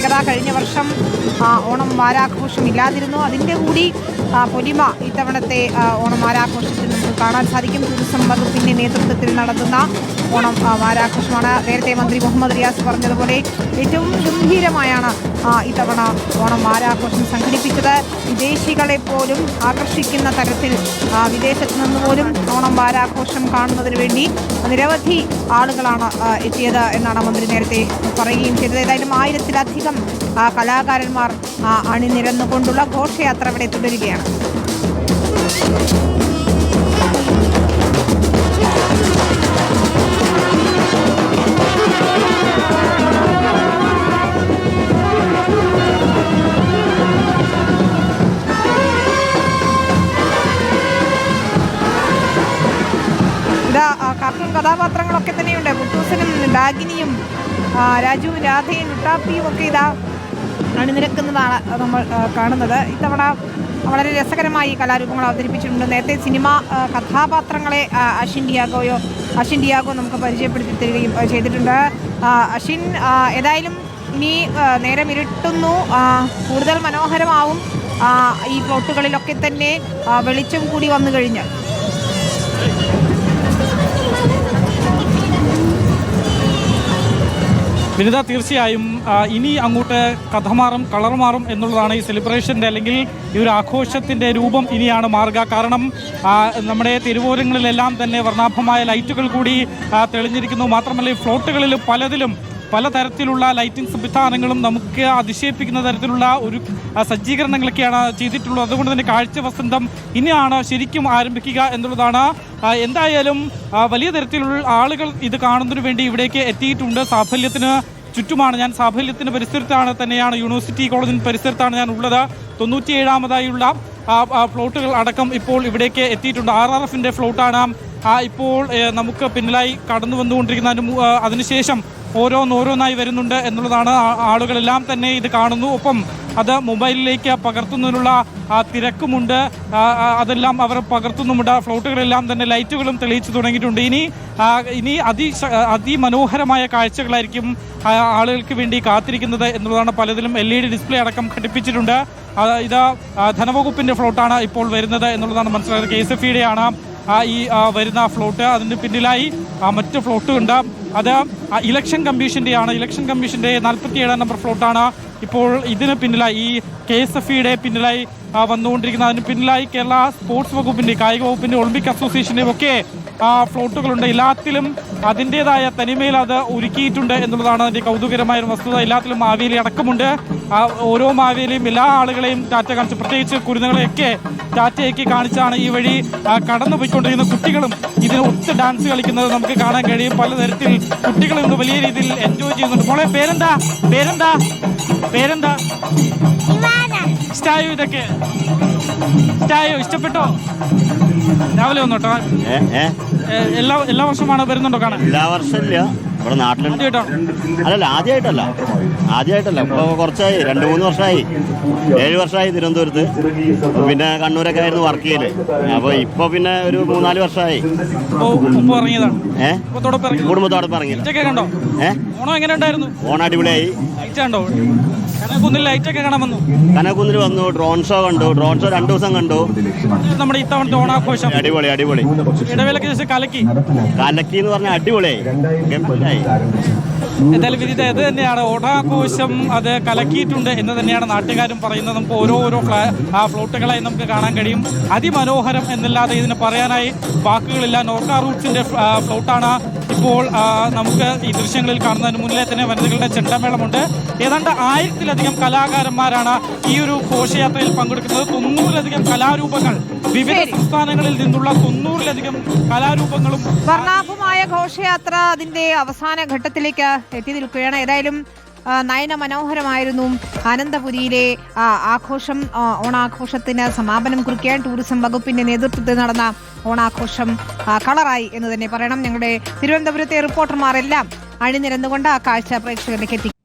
പ്രത്യേകത കഴിഞ്ഞ വർഷം ഓണം വാരാഘോഷം ഇല്ലാതിരുന്നു. അതിന്റെ കൂടി പൊലിമ ഇത്തവണത്തെ ഓണം വാരാഘോഷത്തിൽ നമുക്ക് കാണാൻ സാധിക്കും. ടൂറിസം വകുപ്പിന്റെ നേതൃത്വത്തിൽ നടത്തുന്ന ഓണം വാരാഘോഷമാണ്. നേരത്തെ മന്ത്രി മുഹമ്മദ് റിയാസ് പറഞ്ഞതുപോലെ ഏറ്റവും ഗംഭീരമായാണ് ഇത്തവണ ഓണം വാരാഘോഷം സംഘടിപ്പിച്ചത്. വിദേശികളെ പോലും ആകർഷിക്കുന്ന തരത്തിൽ വിദേശത്ത് നിന്ന് പോലും ഓണം വാരാഘോഷം കാണുന്നതിന് വേണ്ടി നിരവധി ആളുകളാണ് എത്തിയത് എന്നാണ് മന്ത്രി നേരത്തെ പറയുകയും ചെയ്തത്. ഏതായാലും ആയിരത്തിലധികം കലാകാരന്മാർ അണിനിരന്നുകൊണ്ടുള്ള ഘോഷയാത്ര ഇവിടെ തുടരുകയാണ്. കാർട്ടൂൺ കഥാപാത്രങ്ങളൊക്കെ തന്നെയുണ്ട്. മുത്തൂസനും ഡാഗിനിയും രാജുവും രാധയും ലുട്ടാപ്പിയും ഒക്കെ ഇതാ അണിനിരക്കുന്നതാണ് നമ്മൾ കാണുന്നത്. ഇത്തവണ വളരെ രസകരമായി കലാരൂപങ്ങൾ അവതരിപ്പിച്ചിട്ടുണ്ട്. നേരത്തെ സിനിമ കഥാപാത്രങ്ങളെ അഷിൻ ഡിയാഗോയോ അഷിൻ ഡിയാഗോ നമുക്ക് പരിചയപ്പെടുത്തി തരികയും ചെയ്തിട്ടുണ്ട്. അഷിൻ ഏതായാലും ഇനി നേരം ഇരുട്ടുന്നു കൂടുതൽ മനോഹരമാവും ഈ പ്ലോട്ടുകളിലൊക്കെ തന്നെ വെളിച്ചം കൂടി വന്നു കഴിഞ്ഞാൽ. വിനിത തീർച്ചയായും ഇനി അങ്ങോട്ട് കഥ മാറും കളർ മാറും എന്നുള്ളതാണ് ഈ സെലിബ്രേഷന്റെ അല്ലെങ്കിൽ ഈ ഒരു ആഘോഷത്തിന്റെ രൂപം ഇനിയാണ് മാറുക. കാരണം നമ്മുടെ തെരുവോരങ്ങളിലെല്ലാം തന്നെ വർണാഭമായ ലൈറ്റുകൾ കൂടി തെളിഞ്ഞിരിക്കുന്നു. മാത്രമല്ല ഈ ഫ്ലോട്ടുകളിൽ പലതിലും പലതരത്തിലുള്ള ലൈറ്റിംഗ് സംവിധാനങ്ങളും നമുക്ക് അതിശയിപ്പിക്കുന്ന തരത്തിലുള്ള ഒരു സജ്ജീകരണങ്ങളൊക്കെയാണ് ചെയ്തിട്ടുള്ളത്. അതുകൊണ്ട് തന്നെ കാഴ്ച വസന്തം ഇനിയാണ് ശരിക്കും ആരംഭിക്കുക എന്നുള്ളതാണ്. എന്തായാലും വലിയ തരത്തിലുള്ള ആളുകൾ ഇത് കാണുന്നതിനു വേണ്ടി ഇവിടേക്ക് എത്തിയിട്ടുണ്ട്. സാഫല്യത്തിന് ചുറ്റുമാണ്. ഞാൻ സാഫല്യത്തിന് പരിസരത്താണ് തന്നെയാണ് യൂണിവേഴ്സിറ്റി കോളേജിന് പരിസരത്താണ് ഞാൻ ഉള്ളത്. തൊണ്ണൂറ്റിയേഴാമതായുള്ള ഫ്ലോട്ടുകൾ അടക്കം ഇപ്പോൾ ഇവിടേക്ക് എത്തിയിട്ടുണ്ട്. ആർ ആർ എഫിന്റെ ഫ്ലോട്ടാണ് ഇപ്പോൾ നമുക്ക് പിന്നിലായി കടന്നു വന്നുകൊണ്ടിരിക്കുന്ന അതിന് അതിനുശേഷം ഓരോന്നോരോന്നായി വരുന്നുണ്ട് എന്നുള്ളതാണ് ആളുകളെല്ലാം തന്നെ ഇത് കാണുന്നു. ഒപ്പം അത് മൊബൈലിലേക്ക് പകർത്തുന്നതിനുള്ള തിരക്കുമുണ്ട്. അതെല്ലാം അവർ പകർത്തുന്നുമുണ്ട്. ഫ്ലോട്ടുകളെല്ലാം തന്നെ ലൈറ്റുകളും തെളിയിച്ചു തുടങ്ങിയിട്ടുണ്ട്. ഇനി ഇനി അതി അതിമനോഹരമായ കാഴ്ചകളായിരിക്കും ആളുകൾക്ക് വേണ്ടി കാത്തിരിക്കുന്നത് എന്നുള്ളതാണ് പലതിലും എൽ ഇ ഡി ഡിസ്പ്ലേ അടക്കം ഘടിപ്പിച്ചിട്ടുണ്ട്. ഇത് ധനവകുപ്പിന്റെ ഫ്ലോട്ടാണ് ഇപ്പോൾ വരുന്നത് എന്നുള്ളതാണ് മനസ്സിലായത്. കെ എസ് എഫ് ഇയുടെയാണ് ഈ വരുന്ന ഫ്ലോട്ട്. അതിന് പിന്നിലായി മറ്റ് ഫ്ലോട്ട് ഉണ്ട് അത് ഇലക്ഷൻ കമ്മീഷന്റെയാണ് ഇലക്ഷൻ കമ്മീഷന്റെ നാൽപ്പത്തി ഏഴാം നമ്പർ ഫ്ലോട്ടാണ്. ഇപ്പോൾ ഇതിന് പിന്നിലായി ഈ കെ എസ് എഫ് ഇയുടെ പിന്നിലായി വന്നുകൊണ്ടിരിക്കുന്ന അതിന് പിന്നിലായി കേരള സ്പോർട്സ് വകുപ്പിന്റെ കായിക വകുപ്പിന്റെ ഒളിമ്പിക് അസോസിയേഷന്റെയും ഒക്കെ ഫ്ലോട്ടുകളുണ്ട്. എല്ലാത്തിലും അതിന്റെതായ തനിമയിൽ അത് ഒരുക്കിയിട്ടുണ്ട് എന്നുള്ളതാണ് അതിന്റെ കൗതുകരമായ ഒരു വസ്തുത. എല്ലാത്തിലും മാവേലി അടക്കമുണ്ട്. ആ, ഓരോ മാവേലിയും എല്ലാ ആളുകളെയും ടാറ്റ കാണിച്ചു. പ്രത്യേകിച്ച് കുരുന്നുകളെയൊക്കെ ടാറ്റയൊക്കെ കാണിച്ചാണ് ഈ വഴി കടന്നു പോയിക്കൊണ്ടിരിക്കുന്ന കുട്ടികളും ഇതിന് ഒത്ത് ഡാൻസ് കളിക്കുന്നത് നമുക്ക് കാണാൻ കഴിയും. പലതരത്തിൽ കുട്ടികൾ ഇന്ന് വലിയ രീതിയിൽ എൻജോയ് ചെയ്യുന്നുണ്ട്. മോളെ പേരെന്താ? പേരെന്താ? പേരെന്താ? ഇഷ്ടായോ ഇതൊക്കെ. ഇഷ്ടായോ ഇഷ്ടപ്പെട്ടോ? രാവിലെ വന്നോട്ടോ? ഏ ഏ ഏ, എല്ലാ എല്ലാ വർഷമാണ് വരുന്നുണ്ടോ കാണാൻ? എല്ലാ വർഷം ഇല്ല. ഇവിടെ ആദ്യമായിട്ടോ? അല്ലല്ല ആദ്യമായിട്ടല്ല. ആദ്യമായിട്ടല്ല. ഇപ്പോൾ കുറച്ചായി. രണ്ട് മൂന്ന് വർഷമായി. ഏഴ് വർഷമായി തിരുവനന്തപുരത്ത്. പിന്നെ കണ്ണൂരൊക്കെ ആയിരുന്നു വർക്ക് ചെയ്യൽ. അപ്പോൾ ഇപ്പോൾ പിന്നെ ഒരു മൂന്നാൽ വർഷമായി. കുടുംബത്തോടൊപ്പം ഇറങ്ങി ഏഹ് ഓണം എങ്ങനെ അടിപൊളിയായി ലൈറ്റ് ഒക്കെ കനകുന്നിൽ കാണാൻ വന്നു കനകുന്നിൽ വന്നു ഡ്രോൺ ഷോ കണ്ടു ഡ്രോൺ ഷോ രണ്ടു ദിവസം കണ്ടു. ഇത് നമ്മുടെ ഇത്തവണത്തെ ഓണാഘോഷം. അടിപൊളി അടിപൊളി. ഇടവേളക്ക് ശേഷം കലക്കി. കലക്കി എന്ന് പറഞ്ഞാൽ അടിപൊളിയായി എന്തായാലും വിധിത ഇത് തന്നെയാണ്. ഓണാഘോഷം അത് കലക്കിയിട്ടുണ്ട് എന്ന് തന്നെയാണ് നാട്ടുകാരും പറയുന്നത്. നമുക്ക് ഓരോ ഓരോ ആ ഫ്ലോട്ടുകളായി നമുക്ക് കാണാൻ കഴിയും. അതിമനോഹരം എന്നല്ലാതെ ഇതിന് പറയാനായി വാക്കുകളില്ല. നോർക്ക റൂട്ട്സിന്റെ ഫ്ലോട്ടാണ് ഇപ്പോൾ നമുക്ക് ഈ ദൃശ്യങ്ങളിൽ കാണുന്നതിന് മുന്നിലെ തന്നെ വനിതകളുടെ ചെണ്ടമേളമുണ്ട്. ഏതാണ്ട് ആയിരത്തിലധികം കലാകാരന്മാരാണ് ഈ ഒരു ഘോഷയാത്രയിൽ പങ്കെടുക്കുന്നത്. തൊണ്ണൂറിലധികം കലാരൂപങ്ങൾ വിവിധ. സംസ്ഥാനങ്ങളിൽ നിന്നുള്ള തൊണ്ണൂറിലധികം കലാരൂപങ്ങളും വർണാഭമായ ഘോഷയാത്ര അതിന്റെ അവസാന ഘട്ടത്തിലേക്ക് എത്തി നിൽക്കുകയാണ്. ഏതായാലും നയന മനോഹരമായിരുന്നു. അനന്തപുരിയിലെ ആഘോഷം ഓണാഘോഷത്തിന് സമാപനം കുറിക്കാൻ ടൂറിസം വകുപ്പിന്റെ നേതൃത്വത്തിൽ നടന്ന ഓണാഘോഷം കളറായി എന്ന് തന്നെ പറയണം. ഞങ്ങളുടെ തിരുവനന്തപുരത്തെ റിപ്പോർട്ടർമാരെല്ലാം അണിനിരന്നുകൊണ്ട് ആ കാഴ്ച പ്രേക്ഷകരിലേക്ക് എത്തി